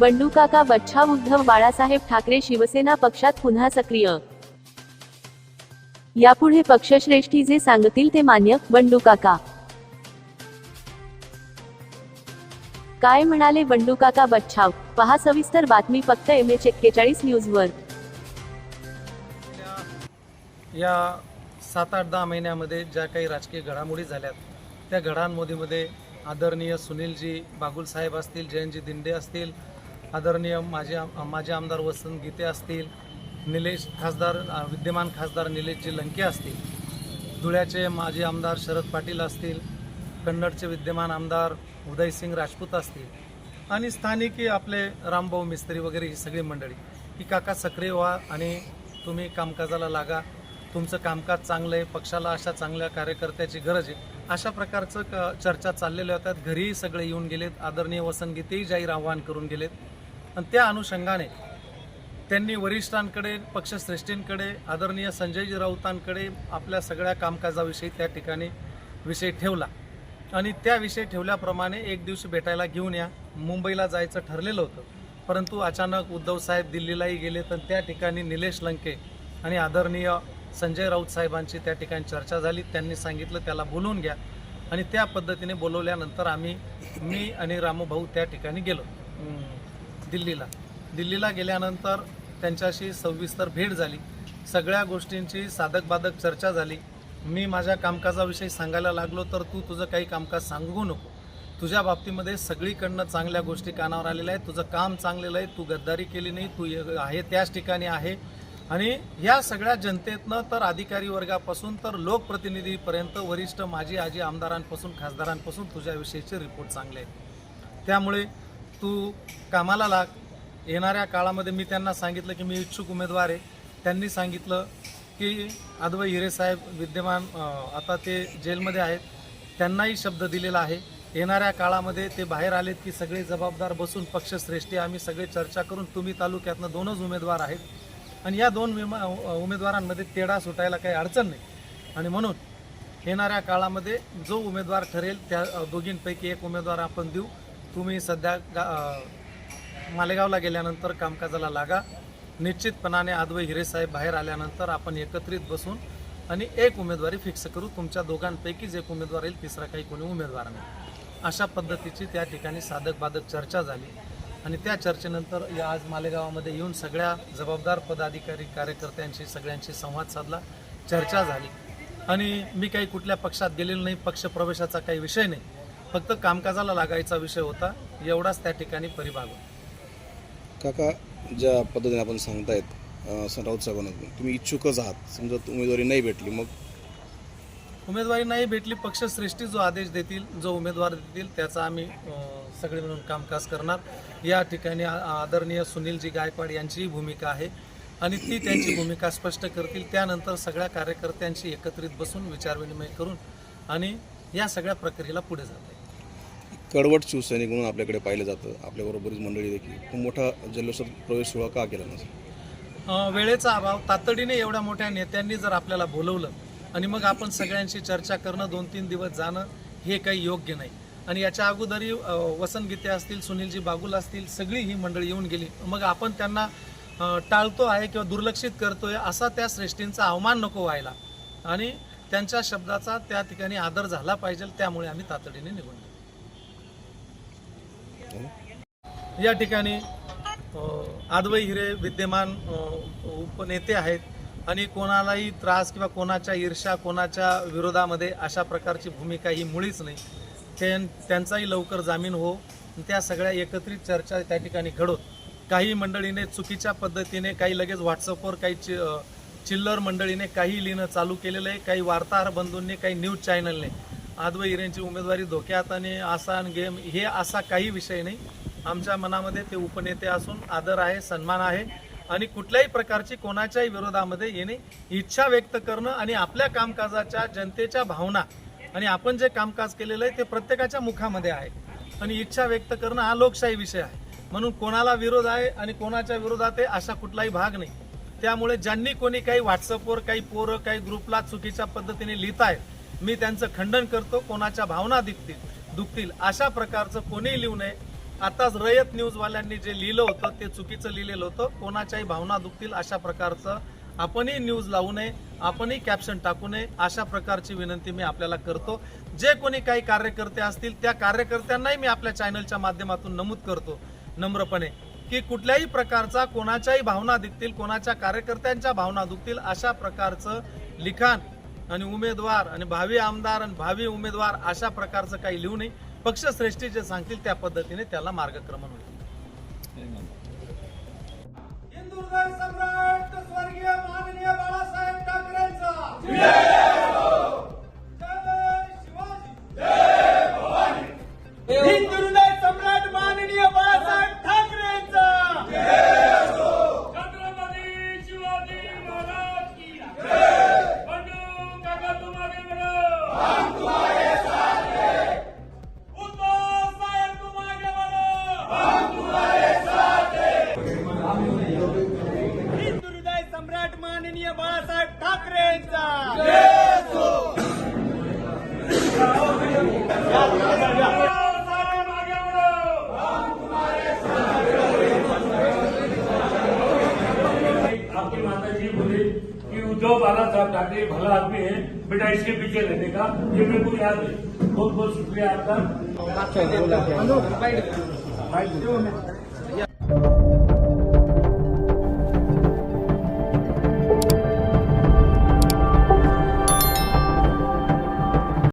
बंडू काका बच्छाव उद्धव बाळासाहेब ठाकरे शिवसेना पक्षात पुन्हा सक्रिय. यापुढे पक्षश्रेष्ठी जे सांगतील ते मान्य बंडू काका. काय म्हणाले बंडू काका बच्छाव पहा सविस्तर बातमी फक्त एम एच एक्केचाळीस न्यूजवर. या सात आठ दहा महिन्यामध्ये ज्या काही राजकीय घडामोडी झाल्यात त्या घडामोडीमध्ये आदरणीय सुनीलजी बागुल साहेब असतील जयंतजी दिंडे असतील आदरणीय माझे आम- आमदार वसंत गीते असतील निलेश खासदार विद्यमान खासदार निलेशजी लंके असतील धुळ्याचे माजी आमदार शरद पाटील असतील कन्नडचे विद्यमान आमदार उदयसिंग राजपूत असतील आणि स्थानिक आपले रामभाऊ मिस्त्री वगैरे ही सगळी मंडळी. की काका सक्रिय व्हा आणि तुम्ही कामकाजाला लागा. तुमचं कामकाज चांगलं आहे पक्षाला अशा चांगल्या कार्यकर्त्याची गरज आहे. अशा प्रकारचं क चर्चा चाललेल्या होत्या. घरीही सगळे येऊन गेलेत. आदरणीय वसंतगीतेही जाहीर आव्हान करून गेलेत. आणि त्या अनुषंगाने त्यांनी वरिष्ठांकडे पक्षश्रेष्ठींकडे आदरणीय संजयजी राऊतांकडे आपल्या सगळ्या कामकाजाविषयी त्या ठिकाणी विषय ठेवला. आणि त्याविषयी ठेवल्याप्रमाणे एक दिवशी भेटायला घेऊन या. मुंबईला जायचं ठरलेलं होतं. परंतु अचानक उद्धव साहेब दिल्लीलाही गेले तर त्या ठिकाणी निलेश लंके आणि आदरणीय संजय राऊत साहेबांची त्या ठिकाणी चर्चा झाली. त्यांनी सांगितलं त्याला बोलवून घ्या. आणि त्या पद्धतीने बोलवल्यानंतर आम्ही मी आणि रामूभाऊ त्या ठिकाणी गेलो. दिल्लीला. दिल्लीला गेल्यानंतर त्यांच्याशी सविस्तर भेट झाली. सगळ्या गोष्टींची साधक बाधक चर्चा झाली. मी माझ्या कामकाजाविषयी सांगायला लागलो तर तू तुझं काही कामकाज सांगू नको. तुझ्या बाबतीमध्ये सगळीकडनं चांगल्या गोष्टी कानावर आलेल्या आहेत. तुझं काम चांगलेलं आहे. तू गद्दारी केली नाही. तू आहे त्याच ठिकाणी आहे. आणि या सगळ्या जनतेतनं तर अधिकारी वर्गापासून तर लोकप्रतिनिधीपर्यंत वरिष्ठ माजी आजी आमदारांपासून खासदारांपासून तुझ्याविषयीचे रिपोर्ट चांगले आहेत. त्यामुळे तू कामाला लाग. येणाऱ्या काळामध्ये मी त्यांना सांगितलं की मी इच्छुक उमेदवार आहे. त्यांनी सांगितलं की अद्वै हिरे साहेब विद्यमान आता ते जेलमध्ये आहेत. त्यांनाही शब्द दिलेला आहे. येणाऱ्या काळामध्ये ते बाहेर आलेत की सगळे जबाबदार बसून पक्षश्रेष्ठी आम्ही सगळे चर्चा करून तुम्ही तालुक्यातनं दोनच उमेदवार आहेत. आणि या दोन विमा उमेदवारांमध्ये तेढा सुटायला काही अडचण नाही. आणि म्हणून येणाऱ्या काळामध्ये जो उमेदवार ठरेल त्या दोघींपैकी एक उमेदवार आपण देऊ. तुम्ही सध्या गा मालेगावला गेल्यानंतर कामकाजाला लागा. निश्चितपणाने आदवे हिरेसाहेब बाहेर आल्यानंतर आपण एकत्रित बसून आणि एक उमेदवारी फिक्स करू. तुमच्या दोघांपैकीच एक उमेदवार येईल तिसरा काही कोणी उमेदवार नाही. अशा पद्धतीची त्या ठिकाणी साधक बाधक चर्चा झाली. आणि त्या चर्चेनंतर या आज मालेगावामध्ये येऊन सगळ्या जबाबदार पदाधिकारी कार्यकर्त्यांशी सगळ्यांशी संवाद साधला. चर्चा झाली. आणि मी काही कुठल्या पक्षात गेलेलो नाही पक्षप्रवेशाचा काही विषय नाही. फक्त कामकाजाला लागायचा विषय होता. एवढाच त्या ठिकाणी परिभाग होता. काका ज्या पद्धतीने आपण सांगतायत राऊत साहेबांना तुम्ही इच्छुकच आहात. समजा उमेदवारी नाही भेटली मग? उमेदवारी नाही भेटली पक्षश्रेष्ठी जो आदेश देतील जो उमेदवार देतील त्याचा आम्ही सगळे मिळून कामकाज करणार. या ठिकाणी आ- आदरणीय सुनीलजी गायकवाड यांचीही भूमिका आहे आणि ती त्यांची भूमिका स्पष्ट करतील. त्यानंतर सगळ्या कार्यकर्त्यांशी एकत्रित बसून विचारविनिमय करून आणि या सगळ्या प्रक्रियेला पुढे जाते कडवट शिवसैनिक म्हणून आपल्याकडे पाहिलं जातं. आपल्याबरोबरच मंडळी देखील. खूप मोठा जल्लोषात प्रवेश सोहळा का केला नसेल? वेळेचा अभाव तातडीने एवढ्या मोठ्या नेत्यांनी जर आपल्याला बोलवलं आणि मग आपण सगळ्यांशी चर्चा करणं दोन तीन दिवस जाणं हे काही योग्य नाही. आणि याच्या अगोदरही वसनगीते वसंत गीते असतील सुनीलजी बागुल असतील सगळी ही मंडळी येऊन गेली. मग आपण त्यांना टाळतो आहे किंवा दुर्लक्षित करतोय असा त्या श्रेष्ठींचा अवमान नको व्हायला. आणि त्यांच्या शब्दाचा त्या ठिकाणी आदर झाला पाहिजे त्यामुळे आम्ही तातडीने निघून या ठिकाणी आदवई हिरे विद्यमान उपनेते आहेत. आणि कोणालाही त्रास किंवा कोणाच्या ईर्षा कोणाच्या विरोधामध्ये अशा प्रकारची भूमिका ही मुळीच नाही. त्यां त्यांचाही लवकर जामीन हो. त्या सगळ्या एकत्रित चर्चा त्या ठिकाणी घडोत. काही मंडळीने चुकीच्या पद्धतीने काही लगेच व्हॉट्सअपवर काही चि चिल्लर मंडळीने काही लिहिणं चालू केलेलं आहे. काही वार्ताहर बंधूंनी काही न्यूज चॅनलने आदव हिरेंची उमेदवारी धोक्यात आणि आसान आणि गेम हे असा काही विषय नाही. आमच्या मनामध्ये ते उपनेते असून आदर आहे सन्मान आहे आणि कुठल्याही प्रकारची कोणाच्याही विरोधामध्ये येणे इच्छा व्यक्त करणं आणि आपल्या कामकाजाच्या जनतेच्या भावना आणि आपण जे कामकाज केलेलं आहे ते प्रत्येकाच्या मुखामध्ये आहे. आणि इच्छा व्यक्त करणं हा लोकशाही विषय आहे. म्हणून कोणाला विरोध आहे आणि कोणाच्या विरोधात आहे असा कुठलाही भाग नाही. त्यामुळे ज्यांनी कोणी काही व्हॉट्सअपवर काही पोरं काही ग्रुपला चुकीच्या पद्धतीने लिहित आहेत मी त्यांचं खंडन करतो कोणाच्या भावना दिखतील दुखतील अशा प्रकारचं कोणीही लिहू नये. आताच रयत न्यूजवाल्यांनी जे लिहिलं होतं ते चुकीचं लिहिलेलं होतं. कोणाच्याही भावना दुखतील अशा प्रकारचं आपणही न्यूज लावू नये आपणही कॅप्शन टाकू नये अशा प्रकारची विनंती मी आपल्याला करतो. जे कोणी काही कार्यकर्ते असतील त्या कार्यकर्त्यांनाही मी आपल्या चॅनलच्या माध्यमातून नमूद करतो नम्रपणे. की कुठल्याही प्रकारचा कोणाच्याही भावना दुखतील कोणाच्या कार्यकर्त्यांच्या भावना दुखतील अशा प्रकारचं लिखाण आणि उमेदवार आणि भावी आमदार आणि भावी उमेदवार अशा प्रकारचं काही लिहू नये. पक्षश्रेष्ठी जे सांगतील त्या पद्धतीने त्याला मार्गक्रमण होईल. हिंदुहृदय सम्राट माननीय बाळासाहेब ठाकरेंचा साहेब आगे बढ़ो आपकी माता जी बोले कि उद्धव बाला साहब ठाकरे भला आदमी है बेटा इसके पीछे रहने का ये मेरे को याद है। बहुत बहुत शुक्रिया आपका।